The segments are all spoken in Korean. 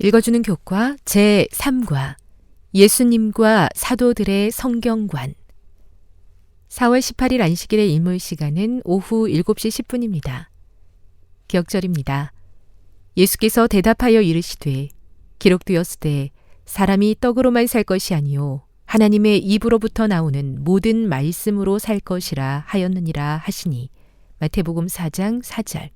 읽어주는 교과 제3과 예수님과 사도들의 성경관 4월 18일 안식일의 일몰 시간은 오후 7시 10분입니다. 기억절입니다. 예수께서 대답하여 이르시되 기록되었으되 사람이 떡으로만 살 것이 아니요 하나님의 입으로부터 나오는 모든 말씀으로 살 것이라 하였느니라 하시니 마태복음 4장 4절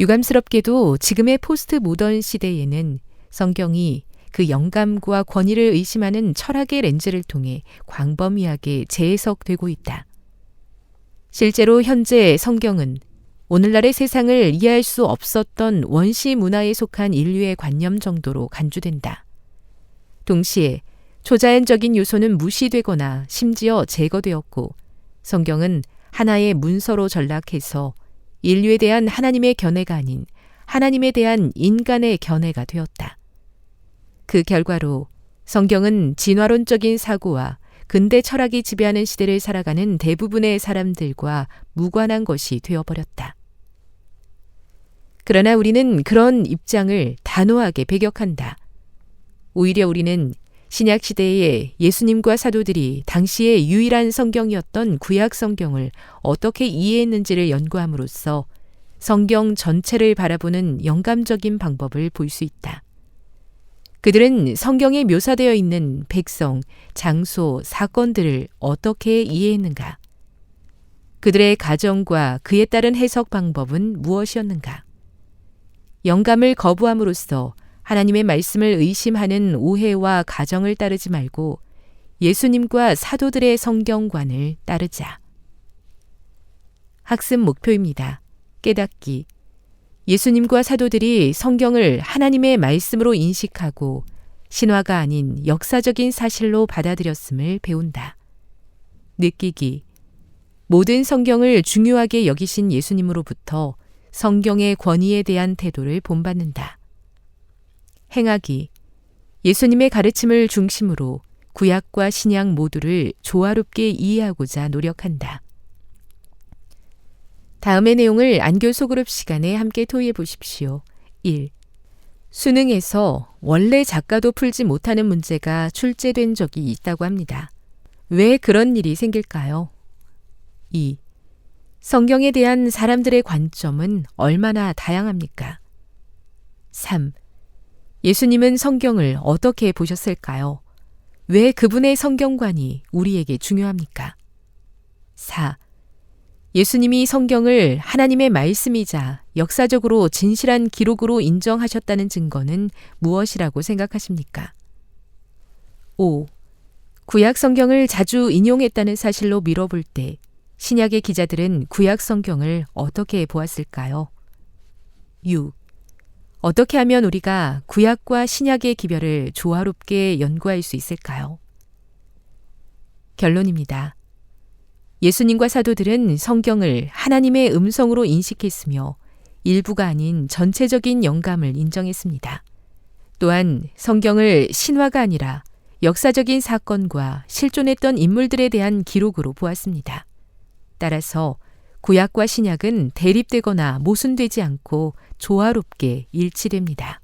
유감스럽게도 지금의 포스트 모던 시대에는 성경이 그 영감과 권위를 의심하는 철학의 렌즈를 통해 광범위하게 재해석되고 있다. 실제로 현재 성경은 오늘날의 세상을 이해할 수 없었던 원시 문화에 속한 인류의 관념 정도로 간주된다. 동시에 초자연적인 요소는 무시되거나 심지어 제거되었고 성경은 하나의 문서로 전락해서 인류에 대한 하나님의 견해가 아닌 하나님에 대한 인간의 견해가 되었다. 그 결과로 성경은 진화론적인 사고와 근대 철학이 지배하는 시대를 살아가는 대부분의 사람들과 무관한 것이 되어버렸다. 그러나 우리는 그런 입장을 단호하게 배격한다. 오히려 우리는 신약 시대에 예수님과 사도들이 당시의 유일한 성경이었던 구약 성경을 어떻게 이해했는지를 연구함으로써 성경 전체를 바라보는 영감적인 방법을 볼 수 있다. 그들은 성경에 묘사되어 있는 백성, 장소, 사건들을 어떻게 이해했는가? 그들의 가정과 그에 따른 해석 방법은 무엇이었는가? 영감을 거부함으로써 하나님의 말씀을 의심하는 오해와 가정을 따르지 말고 예수님과 사도들의 성경관을 따르자. 학습 목표입니다. 깨닫기. 예수님과 사도들이 성경을 하나님의 말씀으로 인식하고 신화가 아닌 역사적인 사실로 받아들였음을 배운다. 느끼기. 모든 성경을 중요하게 여기신 예수님으로부터 성경의 권위에 대한 태도를 본받는다. 행하기. 예수님의 가르침을 중심으로 구약과 신약 모두를 조화롭게 이해하고자 노력한다. 다음의 내용을 안교 소그룹 시간에 함께 토의해 보십시오. 1. 수능에서 원래 작가도 풀지 못하는 문제가 출제된 적이 있다고 합니다. 왜 그런 일이 생길까요? 2. 성경에 대한 사람들의 관점은 얼마나 다양합니까? 3. 예수님은 성경을 어떻게 보셨을까요? 왜 그분의 성경관이 우리에게 중요합니까? 4. 예수님이 성경을 하나님의 말씀이자 역사적으로 진실한 기록으로 인정하셨다는 증거는 무엇이라고 생각하십니까? 5. 구약 성경을 자주 인용했다는 사실로 밀어볼 때 신약의 기자들은 구약 성경을 어떻게 보았을까요? 6. 어떻게 하면 우리가 구약과 신약의 기별을 조화롭게 연구할 수 있을까요? 결론입니다. 예수님과 사도들은 성경을 하나님의 음성으로 인식했으며 일부가 아닌 전체적인 영감을 인정했습니다. 또한 성경을 신화가 아니라 역사적인 사건과 실존했던 인물들에 대한 기록으로 보았습니다. 따라서 구약과 신약은 대립되거나 모순되지 않고 조화롭게 일치됩니다.